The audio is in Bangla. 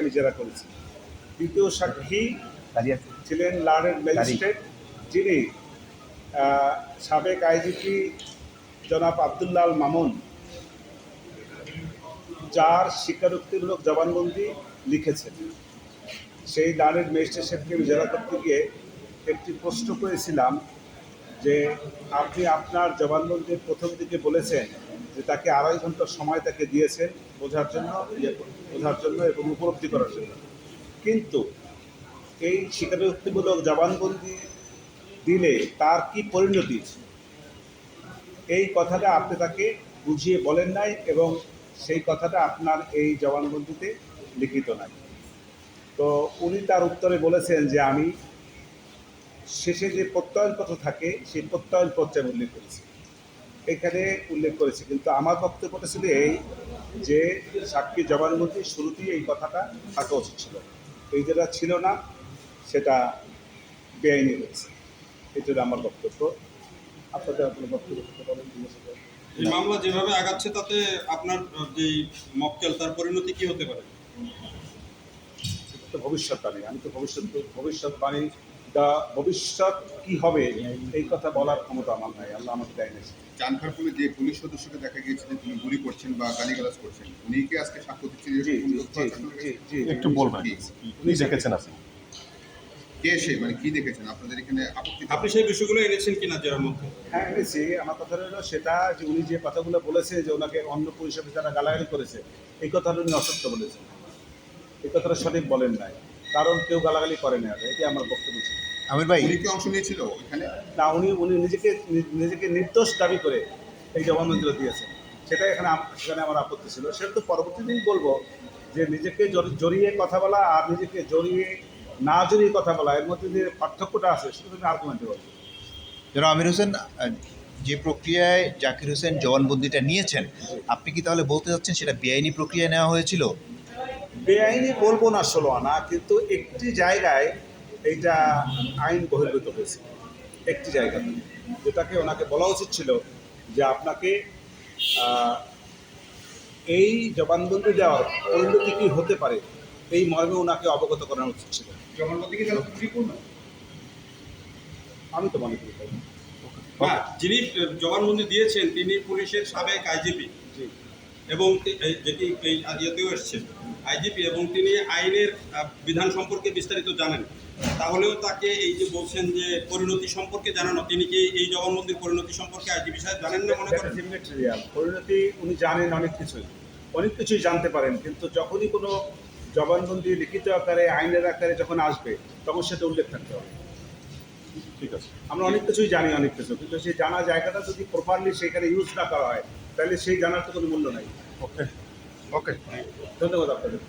আমি জেরা করেছি। দ্বিতীয় সাক্ষী ছিলেন লার্নের ম্যাজিস্ট্রেট যিনি সাবেক আইজিপি জনাব আবদুল্লাল মামুন যার স্বীকারোক্তিমূলক জবানবন্দি লিখেছেন। সেই লার্নের ম্যাজিস্ট্রেট সাহেবকে আমি জেরা করতে গিয়ে একটি প্রশ্ন করেছিলাম যে আপনি আপনার জবানবন্দির প্রথম দিকে বলেছেন যে তাকে আড়াই ঘণ্টার সময় তাকে দিয়েছেন বোঝার জন্য ইয়ে বোঝার জন্য এবং উপলব্ধি করার জন্য। কিন্তু এই স্বীকারোক্তিমূলক জবানবন্দি দিলে তার কি পরিণতি? এই কথাটা আপনি তাকে বুঝিয়ে বলেন নাই এবং সেই কথাটা আপনার এই জবানবন্দিতে লিখিত নাই। তো উনি তার উত্তরে বলেছেন যে আমি শেষে যে প্রত্যয়নপত্র থাকে, সেই প্রত্যয়নপত্রে উল্লেখ করেছি। এখানে উল্লেখ করেছি। কিন্তু আমার বক্তব্যটা ছিল এই যে সাক্ষী জবানবন্দির শুরুতেই এই কথাটা থাকা উচিত ছিল। এই যেটা ছিল না সেটা বেআইনি রয়েছে জন্য আমার বক্তব্য। আপনাদের আপনার বক্তব্য করতে পারেন জিজ্ঞাসা করেন। এই মামলা যেভাবে আগাচ্ছে তাতে আপনার যে মক্কেল তার পরিণতি কি হতে পারে? ভবিষ্যৎবাণী। আমি তো ভবিষ্যৎ ভবিষ্যৎবাণী দা ভবিষ্যৎ কি হবে এই কথা বলার ক্ষমতা আমার নাই। আল্লাহ আমাকে দেয় না চানখারপুরে যে পুলিশ সদস্যকে দেখা গিয়েছে যে তিনি গুলি করছেন বা গালিগালাজ করছেন উনি কি আজকে সাক্ষ্য দিচ্ছেন একটু বলবেন উনি দেখেছেন আপনি? কে সে মানে কি দেখেছেন? আপনাদের এখানে আপনি সেই বিষয়গুলো এনেছেন কিনা জেরার মধ্যে? হ্যাঁ এনেছি। আমার কথা হলো সেটা যে উনি যে কথাগুলো বলেছে যে ওনাকে অন্য পরিষেবা যারা গালাগালি করেছে এই কথাটা উনি অসত্য বলেছেন। এই কথাটা সঠিক বলেন নাই। কারণ কেউ গালাগালি করে না এটি আমার বক্তব্য ছিল। আমির ভাই উনি কি অংশ নিয়েছিল ওইখানে? না উনি উনি নিজেকে নিজেকে নির্দোষ দাবি করে এই জবানবন্দিটা দিয়েছেন। সেটা এখানে সেখানে আমার আপত্তি ছিল। সেটা তো পরবর্তী দিন বলব যে নিজেকে জড়ি- জড়িয়ে কথা বলা আর নিজেকে জড়িয়ে না জড়িয়ে কথা বলা এর মধ্যে যে পার্থক্যটা আছে সেটা তুমি আর্গুমেন্টে বলব যেন আমির হোসেন যে প্রক্রিয়ায় জাকির হোসেন জবানবন্দিটা নিয়েছেন আপনি কি তাহলে বলতে চাচ্ছেন সেটা বেআইনি প্রক্রিয়ায় নেওয়া হয়েছিল? বেআইনি বলব না ষোলো আনা কিন্তু একটি জায়গায় এইটা আইন বহির্ভূত হয়েছে। একটি জায়গাতে। যেটাকে ওনাকে বলা উচিত ছিল যে আপনাকে এই জবানবন্দি দেওয়ার পরিণতি কী হতে পারে এই মর্মে ওনাকে অবগত করানো উচিত ছিল। আমি তো মনে করি। তাই। যিনি জবানবন্দি দিয়েছেন তিনি পুলিশের সাবেক আইজিপি। জি। এবং যেটি এই ইয়েতেও এসছেন আইজিপি এবং তিনি আইনের বিধান সম্পর্কে বিস্তারিত জানেন। তাহলেও তাকে এই যে বলছেন যে পরিণতি সম্পর্কে জানানো তিনি কি এই জবানবন্দির পরিণতি সম্পর্কে আইজিপি সাহেব জানেন না মনে করেন? পরিণতি উনি জানেন অনেক কিছুই। অনেক কিছুই জানতে পারেন কিন্তু যখনই কোনো জবানবন্দি লিখিত আকারে আইনের আকারে যখন আসবে তখন সেটা উল্লেখ থাকতে হবে। ঠিক আছে। আমরা অনেক কিছুই জানি অনেক কিছু কিন্তু সেই জানা জায়গাটা যদি প্রপারলি সেখানে ইউজ না করা হয় তাহলে সেই জানার তো কোনো মূল্য নাই। ওকে ওকে ধন্যবাদ আপনাদের।